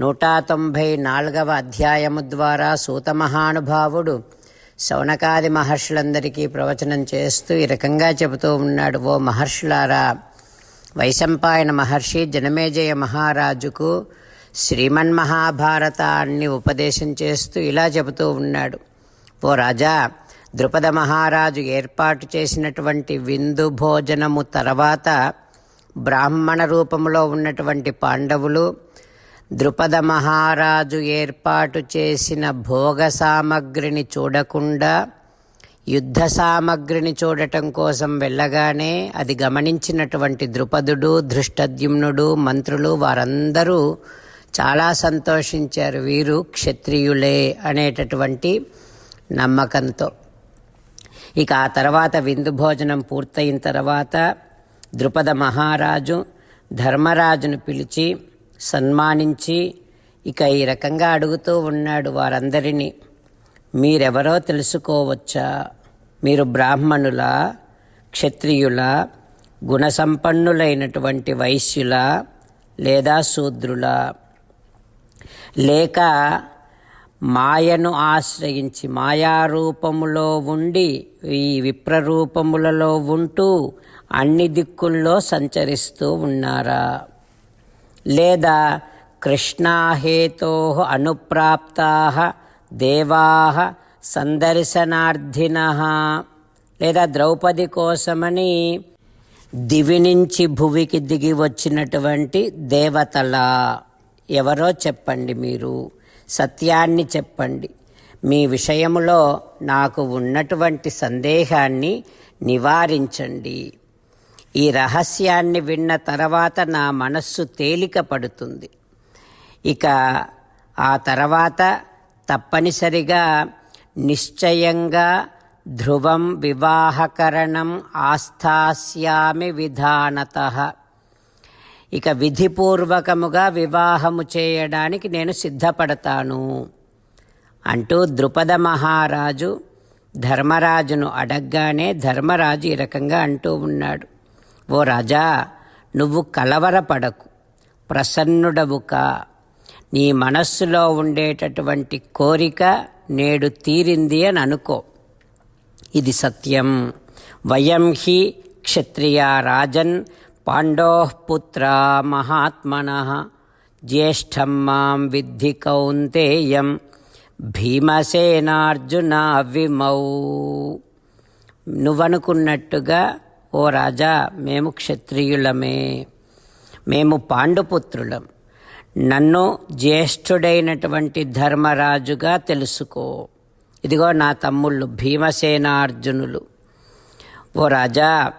నూట తొంభై నాలుగవ అధ్యాయము ద్వారా సూత మహానుభావుడు శౌనకాది మహర్షులందరికీ ప్రవచనం చేస్తూ ఈ రకంగా చెబుతూ ఉన్నాడు ఓ మహర్షులారా వైశంపాయన మహర్షి జనమేజయ మహారాజుకు శ్రీమన్ మహాభారతాన్ని ఉపదేశం చేస్తూ ఇలా చెబుతూ ఉన్నాడు. ఓ రాజా ద్రుపద మహారాజు ఏర్పాటు చేసినటువంటి విందు భోజనము తర్వాత బ్రాహ్మణ రూపంలో ఉన్నటువంటి పాండవులు ద్రుపద మహారాజు ఏర్పాటు చేసిన భోగ సామగ్రిని చూడకుండా యుద్ధ సామగ్రిని చూడటం కోసం వెళ్ళగానే అది గమనించినటువంటి ద్రుపదుడు ధృష్టద్యుమ్నుడు మంత్రులు వారందరూ చాలా సంతోషించారు. వీరు క్షత్రియులే అనేటటువంటి నమ్మకంతో. ఇక ఆ తర్వాత విందు భోజనం పూర్తయిన తర్వాత ద్రుపద మహారాజు ధర్మరాజును పిలిచి సన్మానించి ఇక ఈ రకంగా అడుగుతూ ఉన్నాడు వారందరినీ. మీరెవరో తెలుసుకోవచ్చా? మీరు బ్రాహ్మణుల క్షత్రియుల గుణసంపన్నులైనటువంటి వైశ్యుల లేదా శూద్రుల. లేక మాయను ఆశ్రయించి మాయారూపములో ఉండి ఈ విప్రరూపములలో ఉంటూ అన్ని దిక్కుల్లో సంచరిస్తూ ఉన్నారా? లేదా కృష్ణాహేతో అనుప్రాప్తా దేవా సందర్శనార్థిన లేదా ద్రౌపది కోసమని దివి నుంచి భువికి దిగి వచ్చినటువంటి దేవతల ఎవరో చెప్పండి మీరు సత్యాన్ని చెప్పండి. మీ విషయములో నాకు ఉన్నటువంటి సందేహాన్ని నివారించండి. ఈ రహస్యాన్ని విన్న తర్వాత నా మనస్సు తేలిక పడుతుంది ఇక ఆ తర్వాత తప్పనిసరిగా నిశ్చయంగా ధ్రువం వివాహకరణం ఆస్థాస్యామి విధానత. ఇక విధిపూర్వకముగా వివాహము చేయడానికి నేను సిద్ధపడతాను. అంటూ ద్రుపద మహారాజు ధర్మరాజును అడగ్గానే ధర్మరాజు ఈ రకంగా అంటూ ఉన్నాడు. ఓ రాజా నువ్వు కలవరపడకు ప్రసన్నుడవు కా నీ మనస్సులో ఉండేటటువంటి కోరిక నేడు తీరింది అని అనుకో. ఇది సత్యం. వయం హి క్షత్రియ రాజన్ పాండోపుత్ర మహాత్మన. జ్యేష్టం మాం విద్ధి కౌంతేయం భీమసేనార్జున విమౌ. నువ్వనుకున్నట్టుగా ఓ రాజా మేము క్షత్రియులమే. మేము పాండుపుత్రులం. నన్ను జ్యేష్ఠుడైనటువంటి ధర్మరాజుగా తెలుసుకో. ఇదిగో నా తమ్ముళ్ళు భీమసేనార్జునులు. ఓ రాజా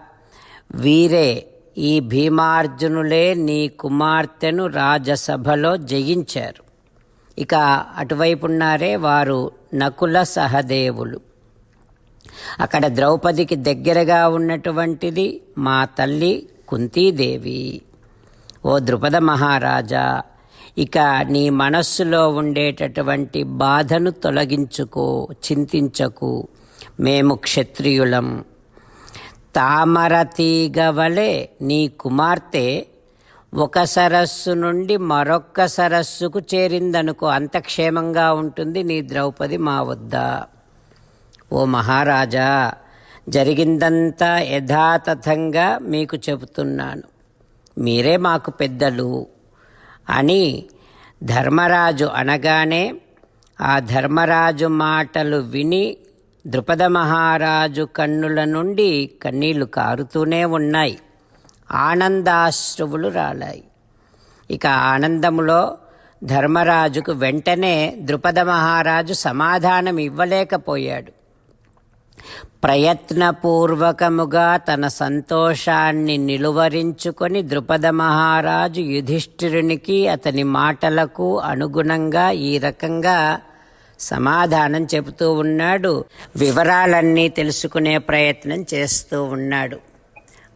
వీరే ఈ భీమార్జునులే నీ కుమార్తెను రాజసభలో జయించారు. ఇక అటువైపున్నారే వారు నకుల సహదేవులు. అక్కడ ద్రౌపదికి దగ్గరగా ఉన్నటువంటిది మా తల్లి కుంతీదేవి. ఓ ద్రుపద మహారాజా ఇక నీ మనస్సులో ఉండేటటువంటి బాధను తొలగించుకో చింతించకు. మేము క్షత్రియులం. తామర వలె నీ కుమార్తె ఒక సరస్సు నుండి మరొక్క సరస్సుకు చేరిందనుకో అంత క్షేమంగా ఉంటుంది నీ ద్రౌపది మా వద్ద. ఓ మహారాజా జరిగిందంతా యథాతథంగా మీకు చెబుతున్నాను. మీరే మాకు పెద్దలు. అని ధర్మరాజు అనగానే ఆ ధర్మరాజు మాటలు విని ద్రుపద మహారాజు కన్నుల నుండి కన్నీళ్ళు కారుతూనే ఉన్నాయి. ఆనందాశ్రువులు రాలాయి. ఇక ఆనందములో ధర్మరాజుకు వెంటనే ద్రుపద మహారాజు సమాధానం ఇవ్వలేకపోయాడు ప్రయత్నపూర్వకముగా తన సంతోషాన్ని నిలువరించుకొని ద్రుపద మహారాజు యుధిష్ఠిరునికి అతని మాటలకు అనుగుణంగా ఈ రకంగా సమాధానం చెబుతూ ఉన్నాడు. వివరాలన్నీ తెలుసుకునే ప్రయత్నం చేస్తూ ఉన్నాడు.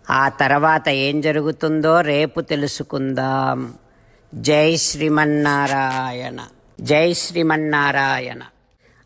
ఆ తర్వాత ఏం జరుగుతుందో రేపు తెలుసుకుందాం. జై శ్రీమన్నారాయణ. జై శ్రీమన్నారాయణ.